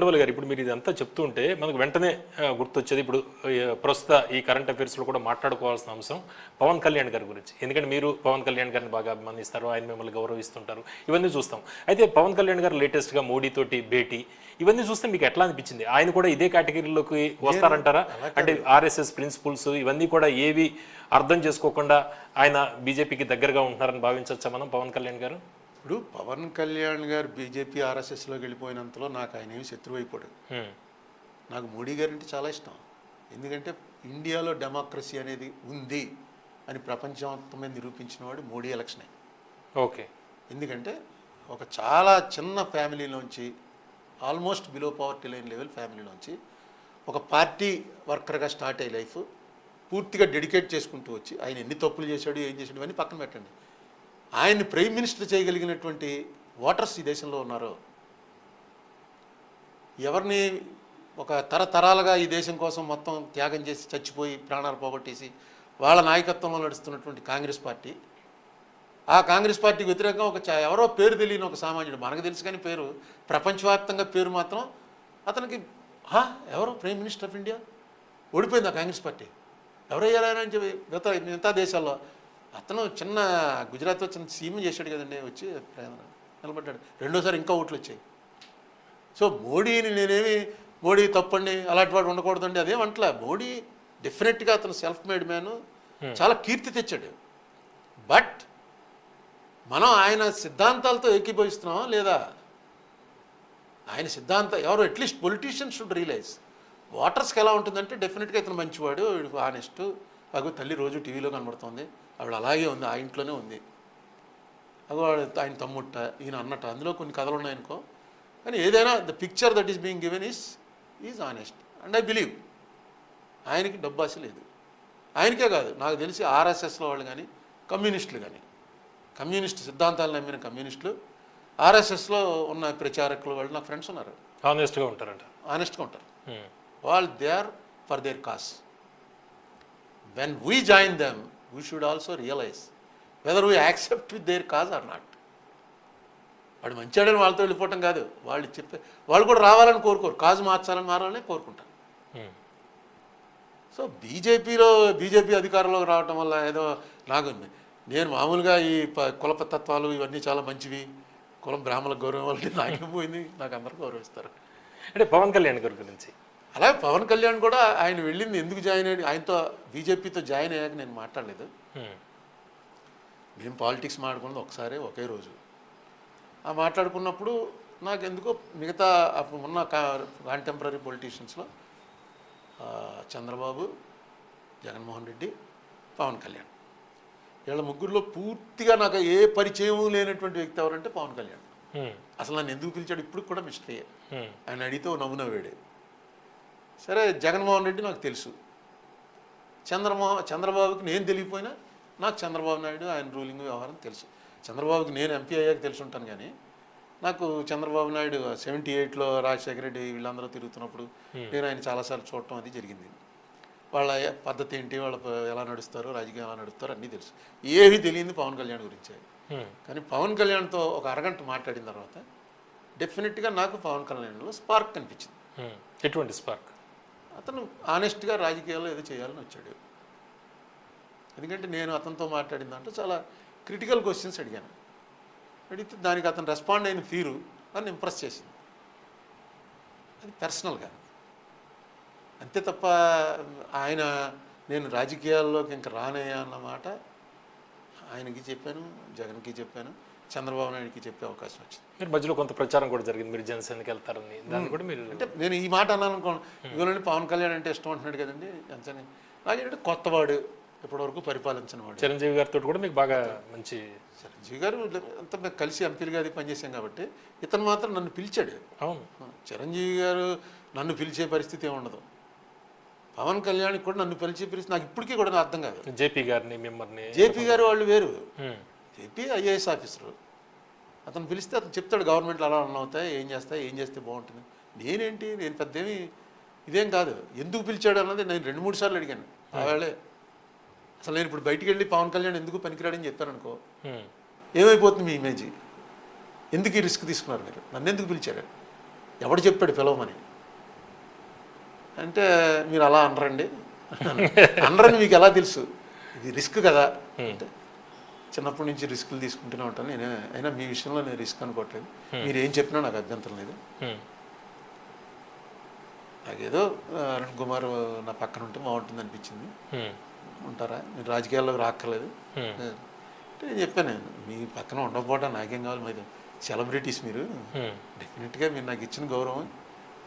ఉండవల్లి గారు ఇప్పుడు మీరు ఇదంతా చెప్తూ ఉంటే మనకు వెంటనే గుర్తొచ్చేది. ఇప్పుడు ప్రస్తుత ఈ కరెంట్ అఫైర్స్లో కూడా మాట్లాడుకోవాల్సిన అంశం పవన్ కళ్యాణ్ గారి గురించి. ఎందుకంటే మీరు పవన్ కళ్యాణ్ గారిని బాగా అభిమానిస్తారు ఆయన మిమ్మల్ని గౌరవిస్తుంటారు. ఇవన్నీ చూస్తాం. అయితే పవన్ కళ్యాణ్ గారు లేటెస్ట్గా మోడీతోటి భేటీ ఇవన్నీ చూస్తే మీకు ఎట్లా అనిపించింది? ఆయన కూడా ఇదే కేటగిరీలోకి వస్తారంటారా? అంటే ఆర్ఎస్ఎస్ ప్రిన్సిపల్స్ ఇవన్నీ కూడా ఏవి అర్థం చేసుకోకుండా ఆయన బీజేపీకి దగ్గరగా ఉంటున్నారని భావించవచ్చా మనం పవన్ కళ్యాణ్ గారు? ఇప్పుడు పవన్ కళ్యాణ్ గారు బీజేపీ ఆర్ఎస్ఎస్లోకి వెళ్ళిపోయినంతలో నాకు ఆయన ఏమి శత్రువు అయిపోడు. నాకు మోడీ గారు అంటే చాలా ఇష్టం. ఎందుకంటే ఇండియాలో డెమోక్రసీ అనేది ఉంది అని ప్రపంచం మీద నిరూపించిన వాడు మోడీ ఎలక్షనే. ఓకే. ఎందుకంటే ఒక చాలా చిన్న ఫ్యామిలీలోంచి almost below poverty line level ఫ్యామిలీలోంచి ఒక పార్టీ వర్కర్గా స్టార్ట్ అయ్యే లైఫ్ పూర్తిగా డెడికేట్ చేసుకుంటూ వచ్చి ఆయన ఎన్ని తప్పులు చేశాడు ఏం చేశాడు ఇవన్నీ పక్కన పెట్టండి. ఆయన్ని ప్రైమ్ మినిస్టర్ చేయగలిగినటువంటి ఓటర్స్ ఈ దేశంలో ఉన్నారు. ఎవరిని ఒక తరతరాలుగా ఈ దేశం కోసం మొత్తం త్యాగం చేసి చచ్చిపోయి ప్రాణాలు పోగొట్టేసి వాళ్ళ నాయకత్వంలో నడుస్తున్నటువంటి కాంగ్రెస్ పార్టీ ఆ కాంగ్రెస్ పార్టీకి వ్యతిరేకంగా ఒక చా- ఎవరో పేరు తెలియని ఒక సామాన్యుడు మనకు తెలుసు కానీ పేరు ప్రపంచవ్యాప్తంగా పేరు మాత్రం అతనికి హా ఎవరు? Prime minister of India? ఓడిపోయింది ఆ కాంగ్రెస్ పార్టీ. ఎవరయ్యారా అని చెప్పి మిగతా మిగతా దేశాల్లో అతను చిన్న గుజరాత్లో చిన్న సీఎం చేశాడు కదండి వచ్చి నిలబడ్డాడు. రెండోసారి ఇంకా ఓట్లు వచ్చాయి. సో మోడీని నేనేమి మోడీ తప్పండి అలాంటి వాడు ఉండకూడదండి అదేం అంటలే. మోడీ డెఫినెట్గా అతను సెల్ఫ్ మేడ్ మ్యాన్ చాలా కీర్తి తెచ్చాడు. బట్ మనం ఆయన సిద్ధాంతాలతో ఏకీభవిస్తున్నామా లేదా? ఆయన సిద్ధాంతం ఎవరు at least politicians should realise. ఓటర్స్కి ఎలా ఉంటుందంటే డెఫినెట్గా ఇతను మంచివాడు వీడు ఆనెస్ట్. అగో తల్లి రోజు టీవీలో కనబడుతుంది. ఆవిడ అలాగే ఉంది ఆ ఇంట్లోనే ఉంది. అగో ఆయన తమ్ముట్ట ఈయన అన్నట్ట అందులో కొన్ని కథలు ఉన్నాయనుకో. కానీ ఏదైనా the picture that is being given is is honest. And I believe ఆయనకి డబ్బు ఆశ లేదు. ఆయనకే కాదు నాకు తెలిసి ఆర్ఎస్ఎస్లో వాళ్ళు కానీ కమ్యూనిస్టులు కానీ. కమ్యూనిస్ట్ సిద్ధాంతాలు నమ్మిన కమ్యూనిస్టులు ఆర్ఎస్ఎస్లో ఉన్న ప్రచారకులు వాళ్ళు నా ఫ్రెండ్స్ ఉన్నారు. హానెస్ట్గా ఉంటారంట. ఆనెస్ట్గా ఉంటారు. వాళ్ళు they are for their cause when we join them we should also realise whether we accept with their cause or not వాడు మంచివాడని వాళ్ళతో వెళ్ళిపోవటం కాదు. వాళ్ళు చెప్పే వాళ్ళు కూడా రావాలని కోరుకోరు. కాజు మార్చాలని మారాలని కోరుకుంటారు. హ్మ్. సో బీజేపీలో బీజేపీ అధికారంలోకి రావటం వల్ల ఏదో నాకు నేను మామూలుగా ఈ ప- కులప తత్వాలు ఇవన్నీ చాలా మంచివి. కులం బ్రాహ్మణ గౌరవం వల్ల నాకేం పోయింది? నాకు అందరూ గౌరవిస్తారు. అంటే పవన్ కళ్యాణ్ గారి గురించి. అలాగే పవన్ కళ్యాణ్ కూడా ఆయన వెళ్ళింది ఎందుకు జాయిన్ అయ్యి ఆయనతో బీజేపీతో జాయిన్ అయ్యాక నేను మాట్లాడలేదు. మేము పాలిటిక్స్ మాట్లాడుకున్నది ఒకసారి ఒకే రోజు. ఆ మాట్లాడుకున్నప్పుడు నాకు ఎందుకో మిగతా అప్పుడు ఉన్న కాంటెంపరీ పొలిటీషియన్స్లో చంద్రబాబు జగన్మోహన్ రెడ్డి పవన్ కళ్యాణ్. వీళ్ళ ముగ్గురులో పూర్తిగా నాకు ఏ పరిచయం లేనటువంటి వ్యక్తి ఎవరంటే పవన్ కళ్యాణ్. అసలు నన్ను ఎందుకు పిలిచాడు? ఇప్పుడు కూడా మిస్టరీయే. ఆయన అడిగితే ఓ నవ్వు నవ్వాడే సరే జగన్మోహన్ రెడ్డి నాకు తెలుసు. చంద్రమోహన్ చంద్రబాబుకి నేను తెలియపోయినా నాకు చంద్రబాబు నాయుడు ఆయన రూలింగ్ వ్యవహారం తెలుసు. చంద్రబాబుకి నేను ఎంపీ అయ్యాక తెలిసి ఉంటాను కానీ నాకు చంద్రబాబు నాయుడు సెవెంటీ ఎయిట్లో రాజశేఖర రెడ్డి వీళ్ళందరూ తిరుగుతున్నప్పుడు నేను ఆయన చాలాసార్లు చూడటం అది జరిగింది. వాళ్ళ పద్ధతి ఏంటి వాళ్ళ ఎలా నడుస్తారు రాజకీయం ఎలా నడుస్తారు అన్నీ తెలుసు. ఏమీ తెలియంది పవన్ కళ్యాణ్ గురించే. హ్మ్. కానీ పవన్ కళ్యాణ్తో ఒక అరగంట మాట్లాడిన తర్వాత డెఫినెట్గా నాకు పవన్ కళ్యాణ్లో స్పార్క్ కనిపించింది. హ్మ్. ఎటువంటి స్పార్క్? అతను ఆనెస్ట్గా రాజకీయాల్లో ఏదో చేయాలని వచ్చాడు. ఎందుకంటే నేను అతనితో మాట్లాడిన దాంట్లో చాలా క్రిటికల్ క్వశ్చన్స్ అడిగాను. అడిగితే దానికి అతను రెస్పాండ్ అయిన తీరు నన్ను ఇంప్రెస్ చేసింది. అది పర్సనల్గా అంతే తప్ప ఆయన నేను రాజకీయాల్లోకి ఇంకా రానయ్యా అన్నమాట ఆయనకి చెప్పాను జగన్కి చెప్పాను. చంద్రబాబు నాయుడుకి చెప్పే అవకాశం వచ్చింది. మీరు మధ్యలో కొంత ప్రచారం కూడా జరిగింది. మీరు జనసేనకి వెళ్తారని. దాన్ని కూడా మీరు అంటే నేను ఈ మాట అన్నాను అనుకోండి పవన్ కళ్యాణ్ అంటే ఇష్టం అంటున్నాడు కదండి అంతని. నాకేంటంటే కొత్తవాడు ఇప్పటివరకు పరిపాలించిన వాడు. చిరంజీవి గారితో కూడా మీకు బాగా మంచి చిరంజీవి గారు అంతా మేము కలిసి ఎంపీలుగా అది పనిచేసాం కాబట్టి ఇతను మాత్రం నన్ను పిలిచాడు. అవును. చిరంజీవి గారు నన్ను పిలిచే పరిస్థితి ఏమి ఉండదు. పవన్ కళ్యాణ్ కూడా నన్ను పిలిచే పరిస్థితి నాకు ఇప్పటికీ కూడా నాకు అర్థం కాదు. జేపీ గారిని మిమ్మల్ని జేపీ గారు వాళ్ళు వేరు. JP IAS officer. అతను పిలిస్తే అతను చెప్తాడు గవర్నమెంట్లో అలా రన్ అవుతాయి ఏం చేస్తాయి ఏం చేస్తే బాగుంటుంది. నేనేంటి నేను పెద్ద ఏమి ఇదేం కాదు. ఎందుకు పిలిచాడు అన్నది నేను రెండు మూడు సార్లు అడిగాను. ఆవేళే అసలు నేను ఇప్పుడు బయటికి వెళ్ళి పవన్ కళ్యాణ్ ఎందుకు పనికిరాడని చెప్పాను అనుకో. ఏమైపోతుంది మీ ఇమేజ్? ఎందుకు ఈ రిస్క్ తీసుకున్నారు మీరు? నన్ను ఎందుకు పిలిచారు? ఎవడు చెప్పాడు పిలవమని? అంటే మీరు అలా అనరండి. అనరని మీకు ఎలా తెలుసు? ఇది రిస్క్ కదా. అంటే చిన్నప్పటి నుంచి రిస్కులు తీసుకుంటూనే ఉంటాను. నేను అయినా మీ విషయంలో నేను రిస్క్ అనుకోవట్లేదు. మీరు ఏం చెప్పినా నాకు అభ్యంతరం లేదు. నాకేదో అరుణ్ కుమార్ నా పక్కన ఉంటే బాగుంటుంది అనిపించింది. ఉంటారా? మీరు రాజకీయాల్లోకి రాక్కర్లేదు. అంటే నేను చెప్పాను మీ పక్కన ఉండకపోవడం నాకేం కావాలి? మరి సెలబ్రిటీస్ మీరు. డెఫినెట్గా మీరు నాకు ఇచ్చిన గౌరవం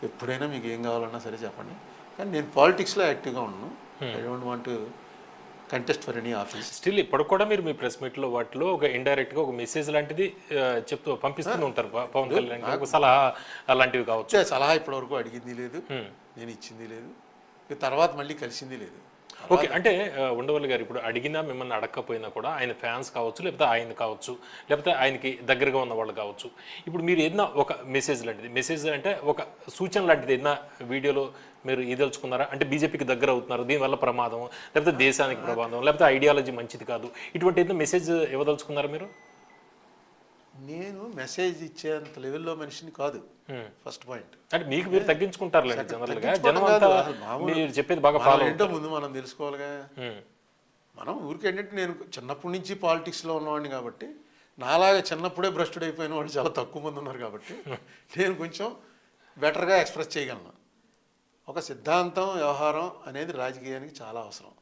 ఎప్పుడైనా మీకు ఏం కావాలన్నా సరే చెప్పండి. కానీ నేను పాలిటిక్స్లో యాక్టివ్గా ఉన్నాను. I don't want contest for any office still ఇప్పుడు కూడా మీరు మీ ప్రెస్ మీట్లో వాటిలో ఒక ఇండైరెక్ట్గా ఒక మెసేజ్ లాంటిది చెప్తూ పంపిస్తూనే ఉంటారు పవన్ కళ్యాణ్. ఒక సలహా అలాంటివి కావచ్చు వచ్చే సలహా ఇప్పటివరకు అడిగింది లేదు. నేను ఇచ్చింది లేదు తర్వాత మళ్ళీ కలిసింది లేదు ఓకే అంటే ఉండవల్లి గారు ఇప్పుడు అడిగినా మిమ్మల్ని అడగకపోయినా కూడా ఆయన ఫ్యాన్స్ కావచ్చు లేకపోతే ఆయన కావచ్చు లేకపోతే ఆయనకి దగ్గరగా ఉన్న వాళ్ళు కావచ్చు. ఇప్పుడు మీరు ఏదైనా ఒక మెసేజ్ లాంటిది మెసేజ్ అంటే ఒక సూచన లాంటిది ఏదైనా వీడియోలో మీరు ఇదలుచుకున్నారా అంటే బీజేపీకి దగ్గర అవుతున్నారు దీనివల్ల ప్రమాదం లేకపోతే దేశానికి ప్రమాదం లేకపోతే ఐడియాలజీ మంచిది కాదు. ఇటువంటి ఏదైనా మెసేజ్ ఇవ్వదలుచుకున్నారా మీరు? నేను మెసేజ్ ఇచ్చేంత లెవెల్లో మనిషిని కాదు. ఫస్ట్ పాయింట్ అంటే మీకు మీరు మీరు చెప్పేది బాగా ఏంటో ముందు మనం తెలుసుకోవాలిగా. హ్మ్. మనం ఊరికి ఏంటంటే నేను చిన్నప్పటి నుంచి పాలిటిక్స్లో ఉన్నవాడిని కాబట్టి నాలాగా చిన్నప్పుడే భ్రష్టుడు అయిపోయిన వాళ్ళు చాలా తక్కువ మంది ఉన్నారు కాబట్టి నేను కొంచెం బెటర్గా ఎక్స్ప్రెస్ చేయగలను. ఒక సిద్ధాంతం వ్యవహారం అనేది రాజకీయానికి చాలా అవసరం.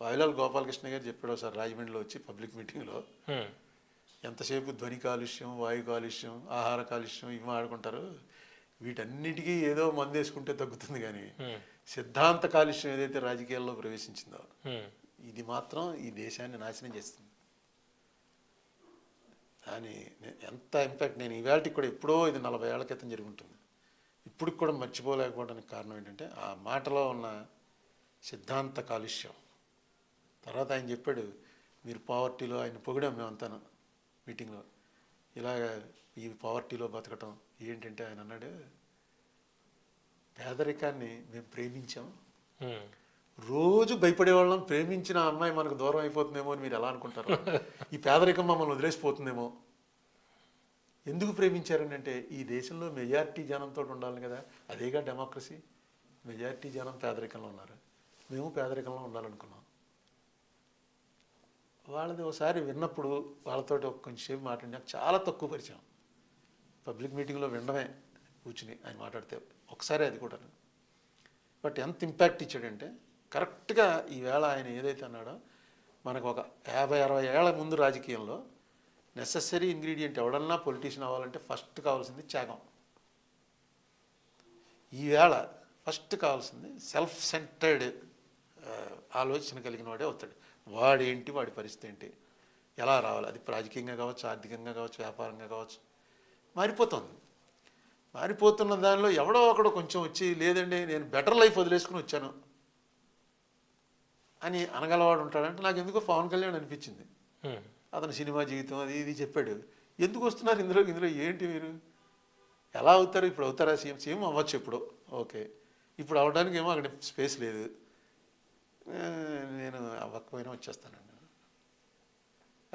వాయులాల్ గోపాలకృష్ణ గారు చెప్పాడు ఒకసారి రాజమండ్రిలో వచ్చి పబ్లిక్ మీటింగ్లో. ఎంతసేపు ధ్వని కాలుష్యం వాయు కాలుష్యం ఆహార కాలుష్యం ఇవి ఆడుకుంటారు వీటన్నిటికీ ఏదో మందు వేసుకుంటే తగ్గుతుంది కానీ. సిద్ధాంత కాలుష్యం ఏదైతే రాజకీయాల్లో ప్రవేశించిందో. ఇది మాత్రం ఈ దేశాన్ని నాశనం చేస్తుంది. దాని ఎంత ఇంపాక్ట్ నేను ఇవాళకి కూడా ఎప్పుడో ఇది నలభై ఏళ్ళ క్రితం జరుగుంటుంది. ఇప్పుడు కూడా మర్చిపోలేకపోవడానికి కారణం ఏంటంటే ఆ మాటలో ఉన్న సిద్ధాంత కాలుష్యం. తర్వాత ఆయన చెప్పాడు మీరు పావర్టీలో ఆయన పొగిడాం మేమంతాను. మీటింగ్లో. ఇలాగ ఈ పావర్టీలో బతకటం ఏంటంటే ఆయన అన్నాడు పేదరికాన్ని మేము ప్రేమించాం. రోజు భయపడేవాళ్ళం ప్రేమించిన అమ్మాయి మనకు దూరం అయిపోతుందేమో అని మీరు ఎలా అనుకుంటారు? ఈ పేదరికం మమ్మల్ని వదిలేసిపోతుందేమో? ఎందుకు ప్రేమించారని అంటే ఈ దేశంలో మెజారిటీ జనంతో ఉండాలి కదా అదేగా డెమోక్రసీ. మెజారిటీ జనం పేదరికంలో ఉన్నారు. మేము పేదరికంలో ఉండాలనుకున్నాం. వాళ్ళది ఒకసారి విన్నప్పుడు వాళ్ళతో ఒక కొంచెంసేపు మాట్లాడి నాకు చాలా తక్కువ పరిచయం. పబ్లిక్ మీటింగ్లో వినడమే కూర్చుని ఆయన మాట్లాడితే ఒకసారి అది కూడా. బట్ ఎంత ఇంపాక్ట్ ఇచ్చాడంటే కరెక్ట్గా ఈవేళ ఆయన ఏదైతే అన్నాడో మనకు ఒక యాభై అరవై ఏళ్ళ ముందు రాజకీయంలో నెససరీ ఇంగ్రీడియంట్ ఎవడన్నా పొలిటీషియన్ అవ్వాలంటే ఫస్ట్ కావాల్సింది త్యాగం. ఈవేళ ఫస్ట్ కావాల్సింది సెల్ఫ్ సెంటర్డ్ ఆలోచన కలిగిన వాడే అవుతాడు. వాడేంటి వాడి పరిస్థితి ఏంటి? ఎలా రావాలి? అది రాజకీయంగా కావచ్చు ఆర్థికంగా కావచ్చు వ్యాపారంగా కావచ్చు. మారిపోతుంది. మారిపోతున్న దానిలో ఎవడో ఒకడు కొంచెం వచ్చి లేదండి నేను బెటర్ లైఫ్ వదిలేసుకుని వచ్చాను అని అనగలవాడు ఉంటాడంటే నాకు ఎందుకో పవన్ కళ్యాణ్ అనిపించింది. అతని సినిమా జీవితం అది ఇది చెప్పాడు. ఎందుకు వస్తున్నారు ఇందులో? ఇందులో ఏంటి మీరు? ఎలా అవుతారు? ఇప్పుడు అవుతారా? సీఎం? సీఎం అవ్వచ్చు ఇప్పుడు ఓకే. ఇప్పుడు అవడానికి ఏమో అక్కడ స్పేస్ లేదు. అవ్వకపోయినా వచ్చేస్తానండి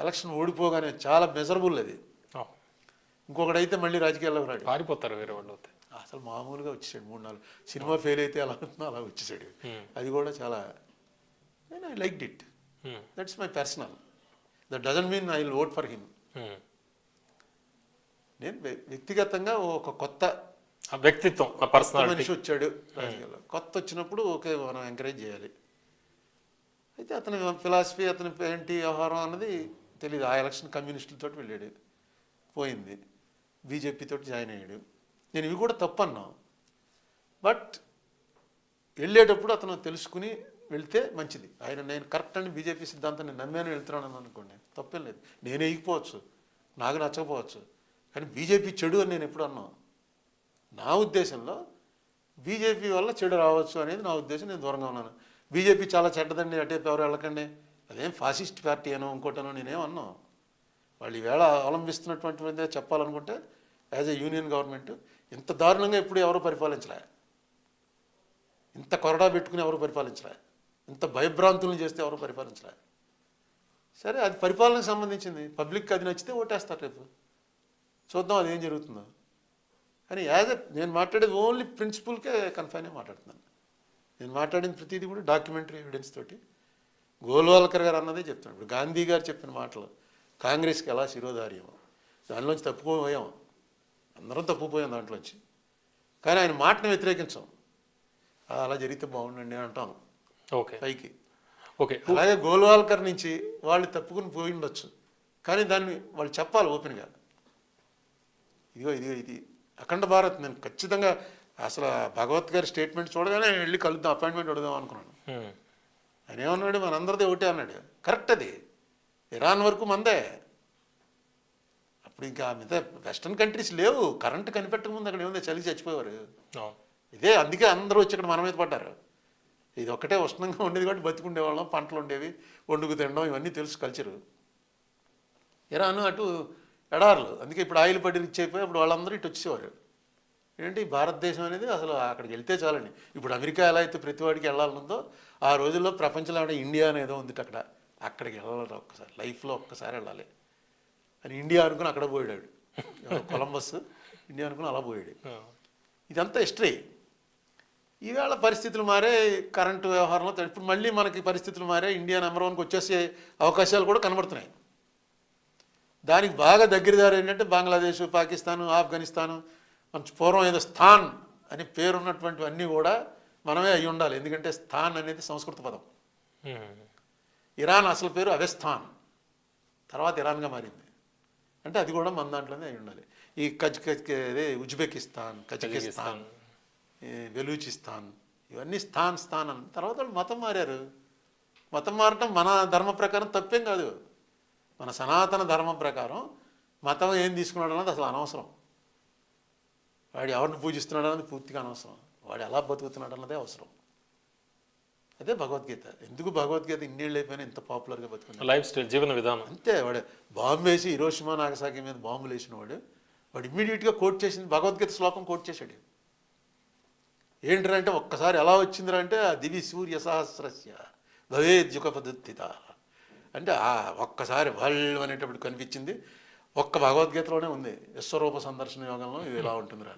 ఎలక్షన్ ఓడిపోగానే చాలా మెజరబుల్ అది. ఇంకొకడైతే మళ్ళీ రాజకీయాల్లోకి రాడు. పారిపోతారు వేరే వాళ్ళు అయితే. అసలు మామూలుగా వచ్చేసాడు మూడు నాలుగు. సినిమా ఫెయిల్ అయితే అవుతుందో అలా వచ్చేసాడు. అది కూడా చాలా నేను I like hmm. That's my personal that doesn't mean I will vote for him. నేను వ్య- వ్యక్తిగతంగా ఒక కొత్త ఆ వ్యక్తిత్వం మనిషి వచ్చాడు రాజకీయాల్లో. కొత్త వచ్చినప్పుడు ఓకే మనం ఎంకరేజ్ చేయాలి. అయితే అతని ఫిలాసఫీ అతని ఏంటి వ్యవహారం అన్నది తెలియదు ఆ ఎలక్షన్ కమ్యూనిస్టులతో వెళ్ళాడు. పోయింది. బీజేపీతో జాయిన్ అయ్యాడు. నేను ఇవి కూడా తప్పు బట్ వెళ్ళేటప్పుడు అతను తెలుసుకుని వెళ్తే మంచిది. ఆయన నేను కరెక్ట్ అని బీజేపీ సిద్ధాంతాన్ని నమ్మాను వెళ్తున్నాను అనుకోండి. తప్పేం లేదు. నేనే ఇగిపోవచ్చు నాకు నచ్చకపోవచ్చు. కానీ బీజేపీ చెడు అని నేను ఎప్పుడు అన్నాను. నా ఉద్దేశంలో బీజేపీ వల్ల చెడు రావచ్చు అనేది నా ఉద్దేశం. నేను దూరంగా ఉన్నాను. బీజేపీ చాలా చెడ్డదండి అటే ఎవరు వెళ్ళకండి. అదేం ఫాసిస్ట్ పార్టీ అనో ఇంకోటనో నేనేం అన్నా. వాళ్ళు ఈవేళ అవలంబిస్తున్నటువంటిదే చెప్పాలనుకుంటే యాజ్ ఎ యూనియన్ గవర్నమెంట్ ఇంత దారుణంగా ఎప్పుడు ఎవరు పరిపాలించలే. ఇంత కొరడా పెట్టుకుని ఎవరు పరిపాలించలే. ఇంత భయభ్రాంతులను చేస్తే ఎవరు పరిపాలించలే. సరే అది పరిపాలనకు సంబంధించింది. పబ్లిక్ అది నచ్చితే ఓటేస్తారు రేపు. చూద్దాం అది ఏం జరుగుతుందో. కానీ యాజ్ ఎ నేను మాట్లాడేది ఓన్లీ ప్రిన్సిపల్కే కన్ఫైన్ మాట్లాడుతున్నాను. నేను మాట్లాడిన ప్రతిదీ కూడా డాక్యుమెంటరీ ఎవిడెన్స్ తోటి. గోల్వాల్కర్ గారు అన్నదే చెప్తున్నాడు. ఇప్పుడు గాంధీ గారు చెప్పిన మాటలు కాంగ్రెస్కి ఎలా శిరోధార్యమో దానిలోంచి తప్పుకోపోయాం అందరం తప్పుపోయాం దాంట్లోంచి. కానీ ఆయన మాటను వ్యతిరేకించాం. "ఆ, అలా జరిగితే బాగుండండి అంటాం. ఓకే. పైకి. ఓకే. అలాగే గోల్వాల్కర్ నుంచి వాళ్ళు తప్పుకుని పోయి ఉండొచ్చు. కానీ దాన్ని వాళ్ళు చెప్పాలి ఓపెన్గా. ఇదిగో ఇదిగో ఇది అఖండ భారత్ నేను ఖచ్చితంగా అసలు భగవత్ గారి స్టేట్మెంట్ చూడగానే వెళ్ళి కలుద్దాం అపాయింట్మెంట్ అడుగుదాం అనుకున్నాను. ఆయన ఏమన్నాడు? మనందరిది ఒకటే అన్నాడు. కరెక్ట్ అది. ఇరాన్ వరకు మందే. అప్పుడు ఇంకా మిగతా వెస్ట్రన్ కంట్రీస్ లేవు. కరెంట్ కనిపెట్టక ముందు అక్కడ ఏముంది? చలి చచ్చిపోయేవారు. ఇదే అందుకే అందరూ వచ్చి ఇక్కడ మన మీద పడ్డారు. ఇది ఒక్కటే ఉష్ణంగా ఉండేది కాబట్టి బతికుండేవాళ్ళం పంటలు ఉండేవి వండుకు తినడం ఇవన్నీ తెలుసు కల్చరు. ఇరాను అటు ఎడారులు. అందుకే ఇప్పుడు ఆయిల్ పడి రిచ్ అయిపోయి అప్పుడు వాళ్ళందరూ ఇటు వచ్చేవారు. ఏంటి? భారతదేశం అనేది అసలు అక్కడికి వెళ్తే చాలండి. ఇప్పుడు అమెరికా ఎలా అయితే ప్రతి వాడికి వెళ్ళాలనుందో ఆ రోజుల్లో ప్రపంచంలో ఇండియా అనేదో ఉంది అక్కడ. అక్కడికి వెళ్ళాలి ఒక్కసారి. లైఫ్లో ఒక్కసారి వెళ్ళాలి. అని ఇండియా అనుకుని అక్కడ పోయాడు. కొలంబస్ ఇండియా అనుకుని అలా పోయాడు. ఇదంతా హిస్టరీ. ఈవేళ పరిస్థితులు మారే కరెంటు వ్యవహారంలో ఇప్పుడు మళ్ళీ మనకి పరిస్థితులు మారే ఇండియా నెంబర్ వన్కి వచ్చేసే అవకాశాలు కూడా కనబడుతున్నాయి. దానికి బాగా దగ్గరదారు ఏంటంటే బంగ్లాదేశ్ పాకిస్తాన్ ఆఫ్ఘనిస్తాన్ మన పూర్వం ఏదో స్థాన్ అని పేరున్నటువంటివన్నీ కూడా మనమే అయి ఉండాలి. ఎందుకంటే స్థాన్ అనేది సంస్కృత పదం. ఇరాన్ అసలు పేరు అవెస్థాన్. తర్వాత ఇరాన్గా మారింది. అంటే అది కూడా మన దాంట్లోనే అయి ఉండాలి. ఈ కజ్ ఉజ్బెకిస్తాన్ కజకిస్తాన్ ఈ బెలూచిస్తాన్ ఇవన్నీ స్థాన్ స్థాన్ అని తర్వాత వాళ్ళు మతం మారారు. మతం మారటం మన ధర్మ ప్రకారం తప్పేం కాదు. మన సనాతన ధర్మం ప్రకారం మతం ఏం తీసుకున్నాడు అన్నది అసలు అనవసరం. వాడు ఎవరిని పూజిస్తున్నాడు అన్నది పూర్తిగా అనవసరం. వాడు ఎలా బతుకుతున్నాడు అన్నదే అవసరం. అదే భగవద్గీత. ఎందుకు భగవద్గీత ఇన్నేళ్ళు అయిపోయినా ఇంత పాపులర్గా బతుకున్నాడు? లైఫ్ స్టైల్ జీవన విధానం. అంతే వాడు బాంబు వేసి hiroshima నాగసాకి మీద బాంబులు వేసిన వాడు వాడు ఇమ్మీడియట్గా కోట్ చేసింది భగవద్గీత శ్లోకం కోట్ చేశాడు. ఏంటంటే అంటే ఒక్కసారి ఎలా వచ్చిందిరా అంటే ఆ దివి సూర్య సహస్రస్య భవేద్యుగ పద్ధతిత అంటే ఆ ఒక్కసారి వాళ్ళు అనేటప్పుడు కనిపించింది ఒక్క భగవద్గీతలోనే ఉంది. విశ్వరూప సందర్శన యోగంలో ఇది ఇలా ఉంటుందిరా.